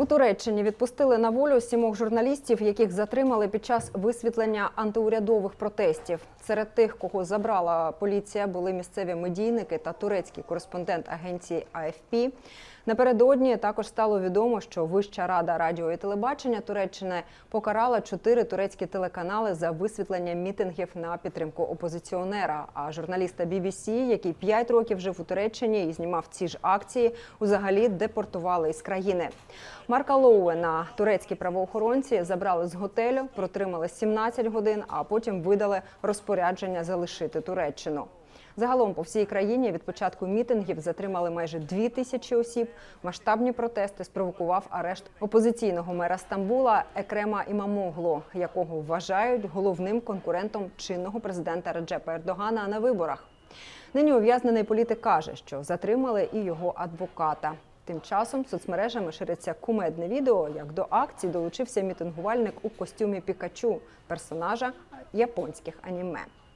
У Туреччині відпустили на волю сімох журналістів, яких затримали під час висвітлення антиурядових протестів. Серед тих, кого забрала поліція, були місцеві медійники та турецький кореспондент агенції АФП. Напередодні також стало відомо, що Вища рада радіо і телебачення Туреччини покарала чотири турецькі телеканали за висвітлення мітингів на підтримку опозиціонера. А журналіста BBC, який п'ять років жив у Туреччині і знімав ці ж акції, взагалі депортували із країни. Марка Лоуена турецькі правоохоронці забрали з готелю, протримали 17 годин, а потім видали розпорядження залишити Туреччину. Загалом по всій країні від початку мітингів затримали майже дві тисячі осіб. Масштабні протести спровокував арешт опозиційного мера Стамбула Екрема Імамогло, якого вважають головним конкурентом чинного президента Реджепа Ердогана на виборах. Нині ув'язнений політик каже, що затримали і його адвоката. Тим часом соцмережами шириться кумедне відео, як до акції долучився мітингувальник у костюмі Пікачу, персонажа японських аніме.